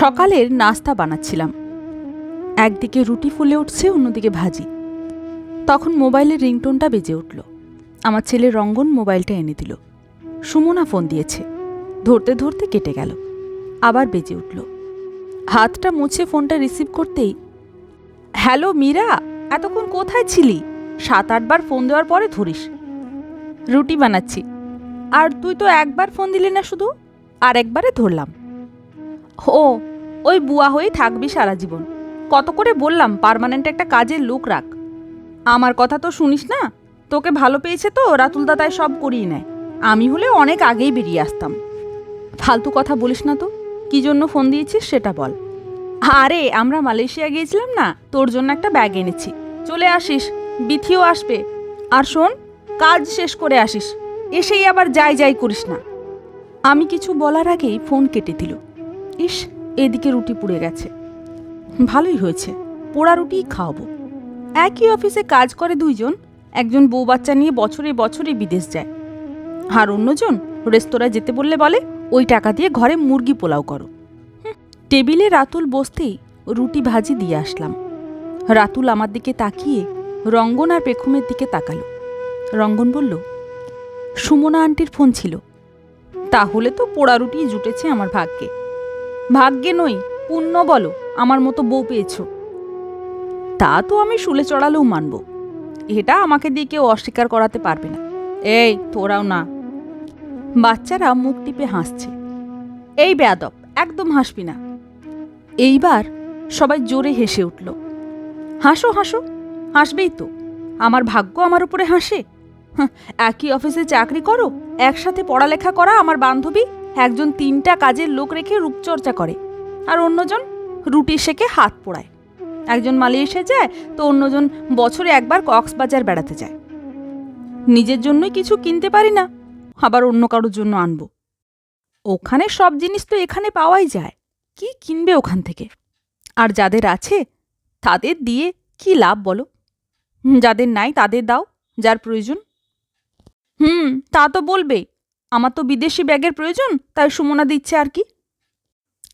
সকালের নাস্তা বানাচ্ছিলাম। একদিকে রুটি ফুলে উঠছে, অন্যদিকে ভাজি। তখন মোবাইলের রিংটোনটা বেজে উঠল। আমার ছেলে রঙ্গন মোবাইলটা এনে দিল। সুমনা ফোন দিয়েছে। ধরতে ধরতে কেটে গেল। আবার বেজে উঠল। হাতটা মুছে ফোনটা রিসিভ করতেই, হ্যালো মীরা, এতক্ষণ কোথায় ছিলি? সাত আটবার ফোন দেওয়ার পরে ধরিস। রুটি বানাচ্ছি। আর তুই তো একবার ফোন দিলি না শুধু, আর একবারে ধরলাম। ও ওই বুয়া হয়েই থাকবি সারা জীবন। কত করে বললাম পার্মানেন্ট একটা কাজের লোক রাখ। আমার কথা তো শুনিস না? তোকে ভালো পেয়েছে তো, রাতুল দাদাই সব করিয়ে নেয়। আমি হলে অনেক আগেই বেরিয়ে আসতাম। ফালতু কথা বলিস না তো, কি জন্য ফোন দিয়েছিস সেটা বল। আরে, আমরা মালয়েশিয়া গিয়েছিলাম না, তোর জন্য একটা ব্যাগ এনেছি। চলে আসিস, বিথিও আসবে। আর শোন, কাজ শেষ করে আসিস, এসেই আবার যাই যাই করিস না। আমি কিছু বলার আগেই ফোন কেটে দিল। ইস এদিকে রুটি পুড়ে গেছে। ভালোই হয়েছে, পোড়া রুটিই খাওয়াবো। একই অফিসে কাজ করে দুইজন, একজন বউ বাচ্চা নিয়ে বছরে বছরে বিদেশ যায়। আর অন্যজন রেস্তোরাঁ যেতে বললে বলে, ওই টাকা দিয়ে ঘরে মুরগি পোলাও করো। টেবিলে রাতুল বসতেই রুটি ভাজি দিয়ে আসলাম। রাতুল আমার দিকে তাকিয়ে রঙ্গন আর পেখমের দিকে তাকালো। রঙ্গন বলল, সুমনা আন্টির ফোন ছিল। তাহলে তো পোড়া রুটি জুটেছে আমার ভাগ্যে। ভাগ্যে নই পুণ্য বলো আমার মতো বউ পেয়েছ। তা তো আমি শুলে চড়ালেও মানব। এটা আমাকে দিয়ে কেউ অস্বীকার করাতে পারবে না। এই তোরাও না। বাচ্চারা মুখ টিপে হাসছে। এই বেয়াদব একদম হাসবি না। এইবার সবাই জোরে হেসে উঠল। হাসো হাসো হাসবেই তো। আমার ভাগ্য আমার উপরে হাসে। হাহ, একই অফিসে চাকরি করো একসাথে পড়ালেখা করা আমার বান্ধবী। একজন তিনটা কাজের লোক রেখে রূপচর্চা করে, আর অন্যজন রুটি শেখে হাত পোড়ায়। একজন মালয়েশিয়া যায়, তো অন্যজন বছরে একবার কক্সবাজার বেড়াতে যায়। নিজের জন্যই কিছু কিনতে পারি না, আবার অন্য কারোর জন্য আনব। ওখানে সব জিনিস তো এখানে পাওয়াই যায়, কি কিনবে ওখান থেকে? আর যাদের আছে, তাদের দিয়ে কি লাভ বলো? যাদের নাই, তাদের দাও, যার প্রয়োজন। হুম, তা তো বলবে আমার তো বিদেশি ব্যাগের প্রয়োজন, তাই সুমনা দিচ্ছে আর কি।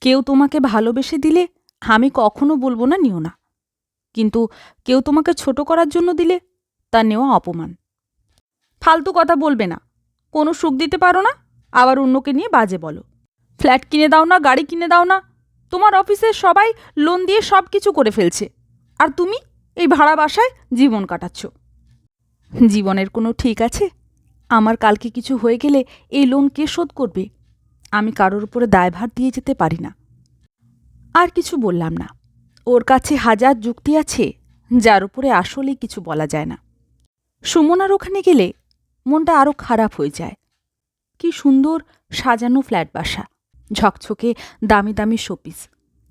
কেউ তোমাকে ভালোবেসে দিলে আমি কখনো বলব না নিও না। কিন্তু কেউ তোমাকে ছোট করার জন্য দিলে তা নেওয়া অপমান। ফালতু কথা বলবে না। কোনো সুখ দিতে পারো না, আবার অন্যকে নিয়ে বাজে বলো। ফ্ল্যাট কিনে দাও না, গাড়ি কিনে দাও না, তোমার অফিসের সবাই লোন দিয়ে সব কিছু করে ফেলছে। আর তুমি এই ভাড়া বাসায় জীবন কাটাচ্ছ। জীবনের কোনো ঠিক আছে? আমার কালকে কিছু হয়ে গেলে এই লোন কে শোধ করবে? আমি কারোর উপরে দায়ভার দিয়ে যেতে পারি না। আর কিছু বললাম না। ওর কাছে হাজার যুক্তি আছে, যার উপরে আসলেই কিছু বলা যায় না। সুমনার ওখানে গেলে মনটা আরও খারাপ হয়ে যায়। কি সুন্দর সাজানো ফ্ল্যাট বাসা, ঝকঝকে দামি দামি শোপিস।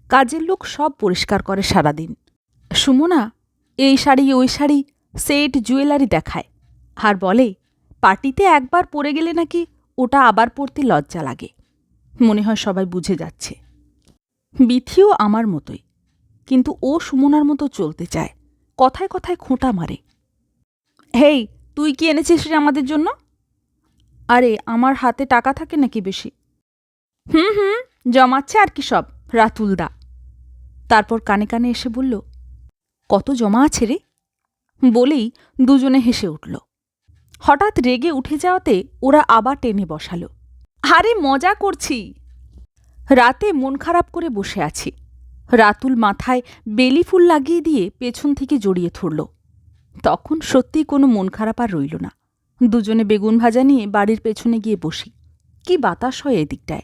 কাজের লোক সব পরিষ্কার করে সারাদিন। সুমনা, এই শাড়ি ওই শাড়ি, সেট জুয়েলারি দেখায়। আর বলে পার্টিতে একবার পরে গেলে নাকি ওটা আবার পরতে লজ্জা লাগে। মনে হয় সবাই বুঝে যাচ্ছে। বিথিও আমার মতোই। কিন্তু ও সুমনার মতো চলতে চায়। কথায় কথায় খোঁটা মারে। হেই, তুই কি এনেছিস রে আমাদের জন্য? আরে, আমার হাতে টাকা থাকে নাকি বেশি? হুম হুম, জমাচ্ছে আর কি সব রাতুলদা তারপর কানে কানে এসে বলল, কত জমা আছে রে? বলেই দুজনে হেসে উঠল। হঠাৎ রেগে উঠে যাওয়াতে ওরা আবার টেনে বসালো। আরে, মজা করছি। রাতে মন খারাপ করে বসে আছি। রাতুল মাথায় বেলি ফুল লাগিয়ে দিয়ে পেছন থেকে জড়িয়ে ধরল। তখন সত্যিই কোনো মন খারাপ আর রইল না। দুজনে বেগুন ভাজা নিয়ে বাড়ির পেছনে গিয়ে বসি। কি বাতাস হয় এদিকটায়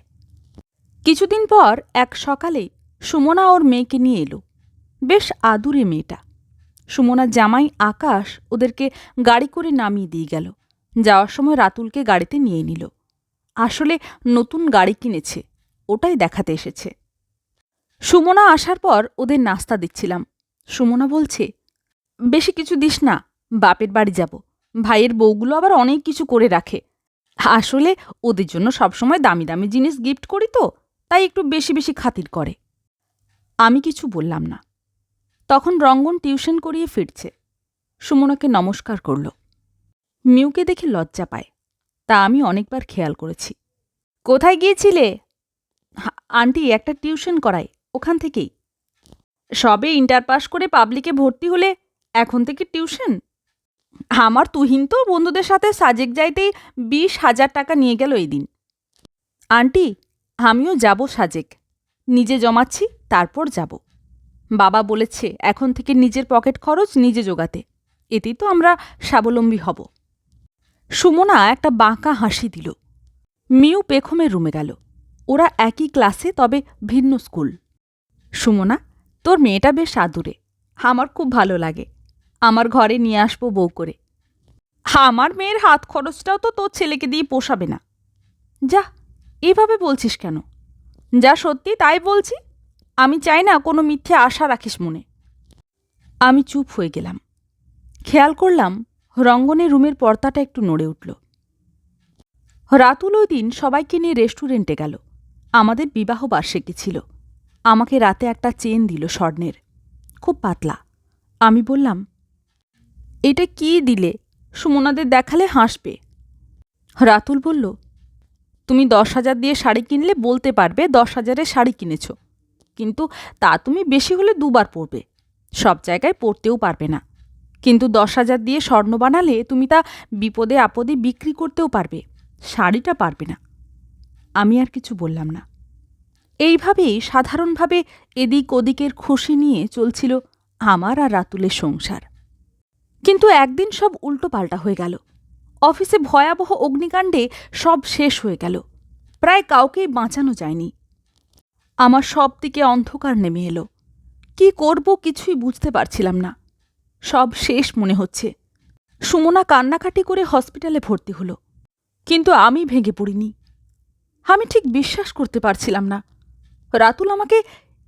কিছুদিন পর এক সকালে সুমনা ওর মেয়েকে নিয়ে এলো। বেশ আদুরে মেয়েটা। সুমনার জামাই আকাশ ওদেরকে গাড়ি করে নামিয়ে দিয়ে গেল। যাওয়ার সময় রাতুলকে গাড়িতে নিয়ে নিল। আসলে নতুন গাড়ি কিনেছে, ওটাই দেখাতে এসেছে। সুমনা আসার পর ওদের নাস্তা দিচ্ছিলাম। সুমনা বলছে, বেশি কিছু দিস না, বাপের বাড়ি যাব। ভাইয়ের বউগুলো আবার অনেক কিছু করে রাখে। আসলে ওদের জন্য সবসময় দামি দামি জিনিস গিফট করি তো, তাই একটু বেশি বেশি খাতির করে। আমি কিছু বললাম না। তখন রঙ্গন টিউশন করিয়ে ফিরছে। সুমনাকে নমস্কার করল। মিউকে দেখে লজ্জা পায়। তা আমি অনেকবার খেয়াল করেছি। কোথায় গিয়েছিলে? আন্টি, একটা টিউশন করাই, ওখান থেকেই। সবে ইন্টার পাস করে পাবলিকে ভর্তি হলে এখন থেকে টিউশন? আমার তুহিন তো বন্ধুদের সাথে সাজেক যাইতেই বিশ হাজার টাকা নিয়ে গেল এই দিন আন্টি, আমিও যাব সাজেক। নিজে জমাচ্ছি, তারপর যাব। বাবা বলেছে, এখন থেকে নিজের পকেট খরচ নিজে জোগাতে। এতেই তো আমরা স্বাবলম্বী হব। সুমনা একটা বাঁকা হাসি দিল। মিউ পেখমের রুমে গেল। ওরা একই ক্লাসে, তবে ভিন্ন স্কুল। সুমনা, তোর মেয়েটা বেশ আদুরে। আমার খুব ভালো লাগে। আমার ঘরে নিয়ে আসব বউ করে। আমার মেয়ের হাত খরচটাও তো তোর ছেলেকে দিয়ে পোষাবে না। যা, এভাবে বলছিস কেন? যা সত্যি তাই বলছি? আমি চাই না কোনো মিথ্যে আশা রাখিস মনে। আমি চুপ হয়ে গেলাম। খেয়াল করলাম রঙ্গনের রুমের পর্দাটা একটু নড়ে উঠল। রাতুল ওই দিন সবাইকে নিয়ে রেস্টুরেন্টে গেল। আমাদের বিবাহ বার্ষিকী ছিল। আমাকে রাতে একটা চেন দিল স্বর্ণের। খুব পাতলা। আমি বললাম, এটা কি দিলে? সুমনাদের দেখালে হাসবে। রাতুল বলল, তুমি দশ হাজার দিয়ে শাড়ি কিনলে বলতে পারবে দশ হাজারের শাড়ি কিনেছ। কিন্তু তা তুমি বেশি হলে দুবার পরবে। সব জায়গায় পরতেও পারবে না। কিন্তু দশ হাজার দিয়ে স্বর্ণ বানালে তুমি তা বিপদে আপদে বিক্রি করতেও পারবে। শাড়িটা পারবে না। আমি আর কিছু বললাম না। এইভাবেই সাধারণভাবে এদিক ওদিকের খুশি নিয়ে চলছিল আমার আর রাতুলের সংসার। কিন্তু একদিন সব উল্টোপাল্টা হয়ে গেল। অফিসে ভয়াবহ অগ্নিকাণ্ডে সব শেষ হয়ে গেল। প্রায় কাউকেই বাঁচানো যায়নি। আমার সব দিকে অন্ধকার নেমে এলো। কি করব কিছুই বুঝতে পারছিলাম না। সব শেষ মনে হচ্ছে। সুমনা কান্নাকাটি করে হসপিটালে ভর্তি হলো। কিন্তু আমি ভেঙে পড়িনি। আমি ঠিক বিশ্বাস করতে পারছিলাম না। রাতুল আমাকে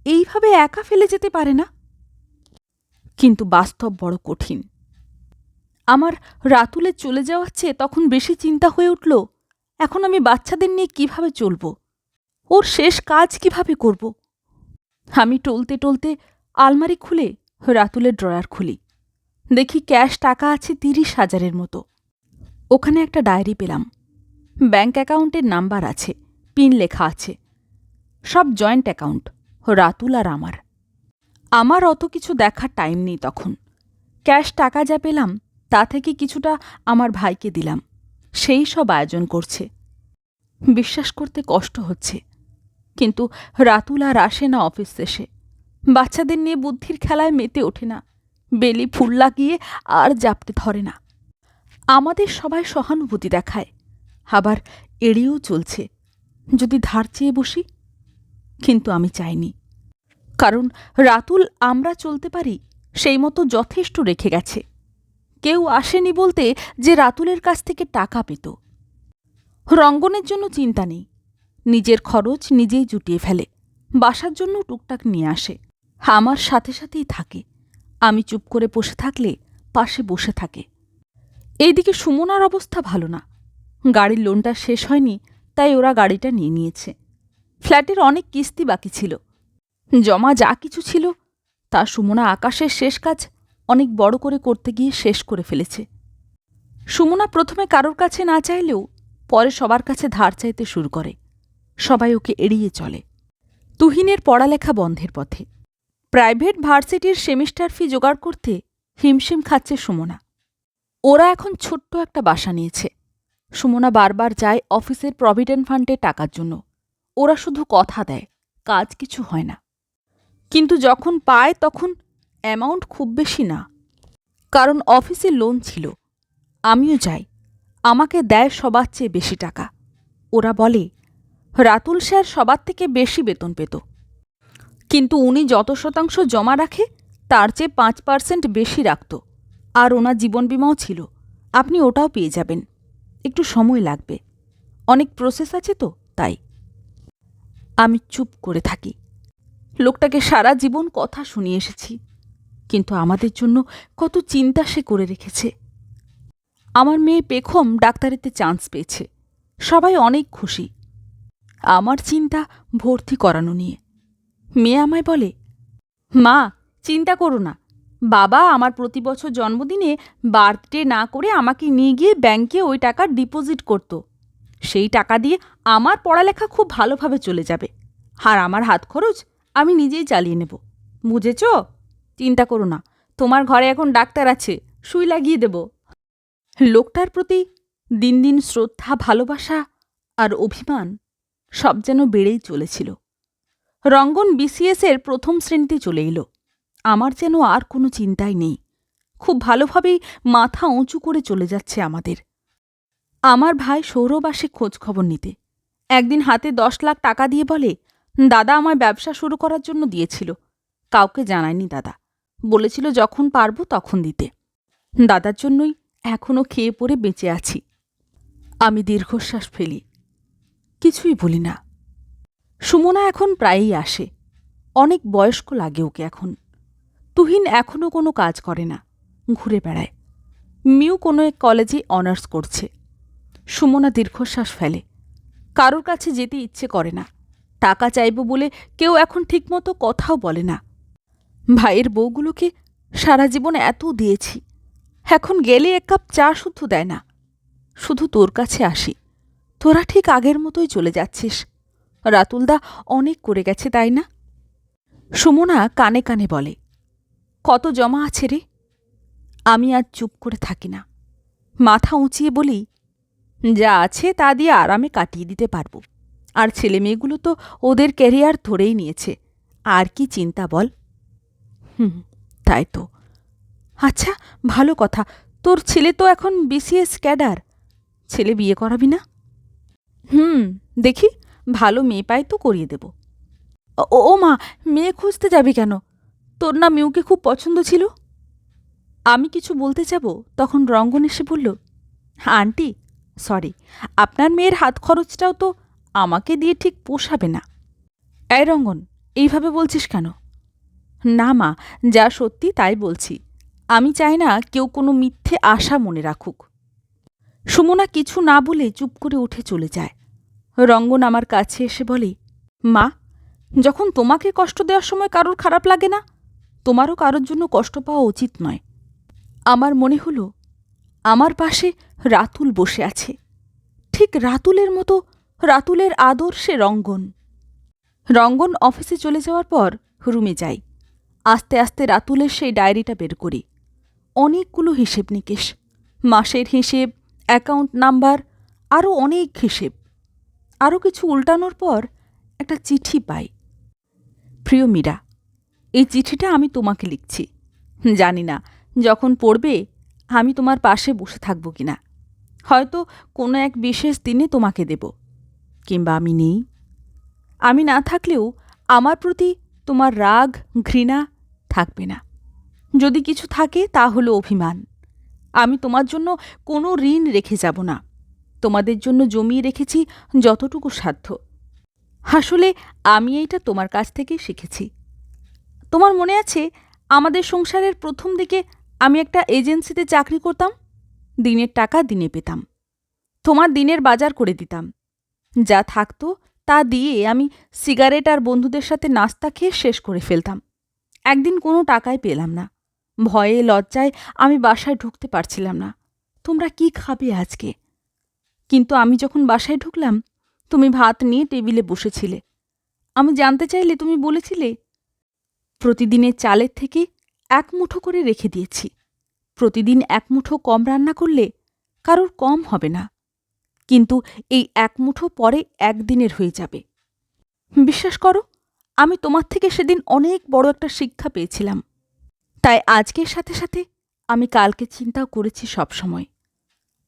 এইভাবে একা ফেলে যেতে পারে না? কিন্তু বাস্তব বড় কঠিন। আমার রাতুলে চলে যাওয়ার চেয়ে তখন বেশি চিন্তা হয়ে উঠল, এখন আমি বাচ্চাদের নিয়ে কীভাবে চলব? ওর শেষ কাজ কীভাবে করব? আমি টলতে টলতে আলমারি খুলে রাতুলের ড্রয়ার খুলি। দেখি ক্যাশ টাকা আছে তিরিশ হাজারের মতো। ওখানে একটা ডায়েরি পেলাম। ব্যাঙ্ক অ্যাকাউন্টের নাম্বার আছে, পিন লেখা আছে। সব জয়েন্ট অ্যাকাউন্ট, রাতুল আর আমার। আমার অত কিছু দেখার টাইম নেই তখন। ক্যাশ টাকা যা পেলাম, তা থেকে কিছুটা আমার ভাইকে দিলাম। সেই সব আয়োজন করছে। বিশ্বাস করতে কষ্ট হচ্ছে। কিন্তু রাতুল আর আসে না অফিস শেষে বাচ্চাদের নিয়ে বুদ্ধির খেলায় মেতে ওঠে না। বেলি ফুল লাগিয়ে আর জাপটে ধরে না। আমাদের সবাই সহানুভূতি দেখায়। আবার এড়িয়েও চলছে। যদি ধার চেয়ে বসি, কিন্তু আমি চাইনি। কারণ রাতুল আমরা চলতে পারি, সেই মতো যথেষ্ট রেখে গেছে। কেউ আসেনি বলতে যে রাতুলের কাছ থেকে টাকা পেত। রঙ্গনের জন্য চিন্তা নেই। নিজের খরচ নিজেই জুটিয়ে ফেলে, বাসার জন্য টুকটাক নিয়ে আসে, আমার সাথে সাথেই থাকে, আমি চুপ করে বসে থাকলে পাশে বসে থাকে। এইদিকে সুমনার অবস্থা ভালো না, গাড়ির লোনটা শেষ হয়নি, তাই ওরা গাড়িটা নিয়ে নিয়েছে। ফ্ল্যাটের অনেক কিস্তি বাকি ছিল, জমা যা কিছু ছিল, তা সুমনা আকাশের শেষ কাজ অনেক বড় করে করতে গিয়ে শেষ করে ফেলেছে। সুমনা প্রথমে কারোর কাছে না চাইলেও পরে সবার কাছে ধার চাইতে শুরু করে। সবাই ওকে এড়িয়ে চলে। তুহিনের পড়ালেখা বন্ধের পথে। প্রাইভেট ভার্সিটির সেমিস্টার ফি জোগাড় করতে হিমশিম খাচ্ছে সুমনা। ওরা এখন ছোট্ট একটা বাসা নিয়েছে। সুমনা বারবার যায় অফিসের প্রভিডেন্ট ফান্ডে টাকার জন্য। ওরা শুধু কথা দেয়, কাজ কিছু হয় না। কিন্তু যখন পায় তখন অ্যামাউন্ট খুব বেশি না। কারণ অফিসে লোন ছিল। আমিও যাই। আমাকে দেয় সবার চেয়ে বেশি টাকা। ওরা বলে রাতুল স্যার সবার থেকে বেশি বেতন পেত। কিন্তু উনি যত শতাংশ জমা রাখে, তার চেয়ে পাঁচ পার্সেন্ট বেশি রাখত। আর ওনার জীবন বিমাও ছিল। আপনি ওটাও পেয়ে যাবেন। একটু সময় লাগবে। অনেক প্রসেস আছে তো, তাই। আমি চুপ করে থাকি। লোকটাকে সারা জীবন কথা শুনিয়ে এসেছি। কিন্তু আমাদের জন্য কত চিন্তা সে করে রেখেছে। আমার মেয়ে পেখম ডাক্তারিতে চান্স পেয়েছে। সবাই অনেক খুশি। আমার চিন্তা ভর্তি করানো নিয়ে। মেয়ে আমায় বলে, মা, চিন্তা করো না। বাবা আমার প্রতি বছর জন্মদিনে বার্থডে না করে আমাকে নিয়ে গিয়ে ব্যাংকে ওই টাকা ডিপোজিট করত। সেই টাকা দিয়ে আমার পড়ালেখা খুব ভালোভাবে চলে যাবে। আর আমার হাত খরচ আমি নিজেই চালিয়ে নেব। বুঝেছ? চিন্তা করো না। তোমার ঘরে এখন ডাক্তার আছে, সুই লাগিয়ে দেব। লোকটার প্রতি দিন দিন শ্রদ্ধা, ভালোবাসা আর অভিমান সব যেন বেড়েই চলেছিল। রঙ্গন বিসিএসের প্রথম শ্রেণীতে চলে এলো। আমার যেন আর কোনো চিন্তাই নেই। খুব ভালোভাবেই মাথা উঁচু করে চলে যাচ্ছে আমাদের। আমার ভাই সৌরভ আসে খোঁজ খবর নিতে। একদিন হাতে দশ লাখ টাকা দিয়ে বলে, দাদা আমায় ব্যবসা শুরু করার জন্য দিয়েছিল। কাউকে জানায়নি দাদা। বলেছিল যখন পারব তখন দিতে। দাদার জন্যই এখনও খেয়ে পড়ে বেঁচে আছি। আমি দীর্ঘশ্বাস ফেলি। কিছুই বলি না। সুমনা এখন প্রায়ই আসে। অনেক বয়স্ক লাগে ওকে এখন। তুহিন এখনও কোনো কাজ করে না, ঘুরে বেড়ায়। মিউ কোনো এক কলেজে অনার্স করছে। সুমনা দীর্ঘশ্বাস ফেলে। কারোর কাছে যেতে ইচ্ছে করে না। টাকা চাইব বলে কেউ এখন ঠিকমতো কথাও বলে না। ভাইয়ের বউগুলোকে সারা জীবন এত দিয়েছি। এখন গেলে এক কাপ চা শুদ্ধ দেয় না। শুধু তোর কাছে আসি। তোরা ঠিক আগের মতোই চলে যাচ্ছিস। রাতুলদা অনেক করে গেছে, তাই না? সুমনা কানে কানে বলে, কত জমা আছে রে? আমি আর চুপ করে থাকি না। মাথা উঁচিয়ে বলি, যা আছে তা দিয়ে আরামে কাটিয়ে দিতে পারব। আর ছেলে মেয়েগুলো তো ওদের ক্যারিয়ার ধরেই নিয়েছে। আর কি চিন্তা বল? হুম, তাই তো। আচ্ছা ভালো কথা। তোর ছেলে তো এখন বিসিএস ক্যাডার। ছেলে বিয়ে করাবি না? হুম, দেখি। ভালো মেয়ে পাই তো করিয়ে দেব। ও ও মা, মেয়ে খুঁজতে যাবি কেন? তোর না মিউকে খুব পছন্দ ছিল। আমি কিছু বলতে যাব? তখন রঙ্গন এসে বলল, আন্টি সরি আপনার মেয়ের হাত খরচটাও তো আমাকে দিয়ে ঠিক পোষাবে না। এই রঙ্গন, এইভাবে বলছিস কেন? না মা, যা সত্যি তাই বলছি। আমি চাই না কেউ কোনো মিথ্যে আশা মনে রাখুক। সুমনা কিছু না বলে চুপ করে উঠে চলে যায়। রঙ্গন আমার কাছে এসে বলে, মা, যখন তোমাকে কষ্ট দেওয়ার সময় কারোর খারাপ লাগে না, তোমারও কারোর জন্য কষ্ট পাওয়া উচিত নয়। আমার মনে হলো, আমার পাশে রাতুল বসে আছে। ঠিক রাতুলের মতো রাতুলের আদর্শে রঙ্গন। রঙ্গন অফিসে চলে যাওয়ার পর রুমে যাই। আস্তে আস্তে রাতুলের সেই ডায়েরিটা বের করি। অনেকগুলো হিসেব নিকেশ, মাসের হিসেব অ্যাকাউন্ট নাম্বার আরও অনেক হিসেব। আরও কিছু উল্টানোর পর একটা চিঠি পাই। প্রিয় মীরা, এই চিঠিটা আমি তোমাকে লিখছি। জানি না যখন পড়বে আমি তোমার পাশে বসে থাকব কিনা। হয়তো কোনো এক বিশেষ দিনে তোমাকে দেব, কিংবা আমি নেই। আমি না থাকলেও আমার প্রতি তোমার রাগ, ঘৃণা থাকবে না। যদি কিছু থাকে তা হলো অভিমান। আমি তোমার জন্য কোনো ঋণ রেখে যাব না। তোমাদের জন্য জমিয়ে রেখেছি যতটুকু সাধ্য। আসলে আমি এইটা তোমার কাছ থেকেই শিখেছি। তোমার মনে আছে আমাদের সংসারের প্রথম দিকে আমি একটা এজেন্সিতে চাকরি করতাম, দিনের টাকা দিনে পেতাম। তোমার দিনের বাজার করে দিতাম। যা থাকতো তা দিয়ে আমি সিগারেট আর বন্ধুদের সাথে নাস্তা খেয়ে শেষ করে ফেলতাম। একদিন কোনো টাকাই পেলাম না। ভয়ে লজ্জায় আমি বাসায় ঢুকতে পারছিলাম না। তোমরা কি খাবে আজকে? কিন্তু আমি যখন বাসায় ঢুকলাম, তুমি ভাত নিয়ে টেবিলে বসেছিলে। আমি জানতে চাইলে তুমি বলেছিলে, প্রতিদিনের চালের থেকে এক মুঠো করে রেখে দিয়েছি। প্রতিদিন এক মুঠো কম রান্না করলে কারোর কম হবে না। কিন্তু এই এক মুঠো পরে একদিনের হয়ে যাবে। বিশ্বাস করো, আমি তোমার থেকে সেদিন অনেক বড় একটা শিক্ষা পেয়েছিলাম। তাই আজকের সাথে সাথে আমি কালকে চিন্তাও করেছি সবসময়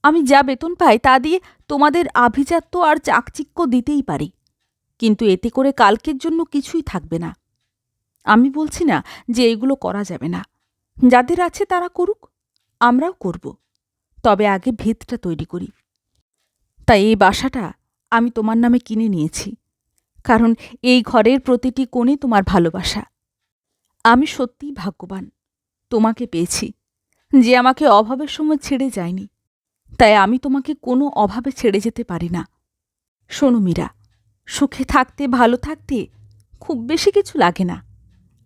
আমি যা বেতন পাই তা দিয়ে তোমাদের আভিজাত্য আর চাকচিক্য দিতেই পারি। কিন্তু এতে করে কালকের জন্য কিছুই থাকবে না। আমি বলছি না যে এগুলো করা যাবে না। যাদের আছে তারা করুক, আমরাও করব। তবে আগে ভিতটা তৈরি করি। তাই এই বাসাটা আমি তোমার নামে কিনে নিয়েছি। কারণ এই ঘরের প্রতিটি কোণে তোমার ভালোবাসা। আমি সত্যিই ভাগ্যবান। তোমাকে পেয়েছি, যে আমাকে অভাবের সময় ছেড়ে যায়নি। তাই আমি তোমাকে কোনো অভাবে ছেড়ে যেতে পারি না। শোনো মীরা, সুখে থাকতে, ভালো থাকতে খুব বেশি কিছু লাগে না।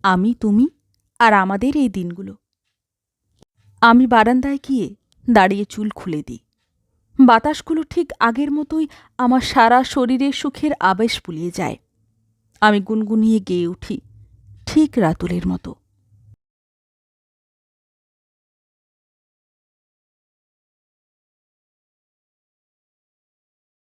আমি, তুমি আর আমাদের এই দিনগুলো। আমি বারান্দায় গিয়ে দাঁড়িয়ে চুল খুলে দিই। বাতাসগুলো ঠিক আগের মতোই আমার সারা শরীরে সুখের আবেশ পুলিয়ে যায়। আমি গুনগুনিয়ে গেয়ে উঠি ঠিক রাতুলের মতো।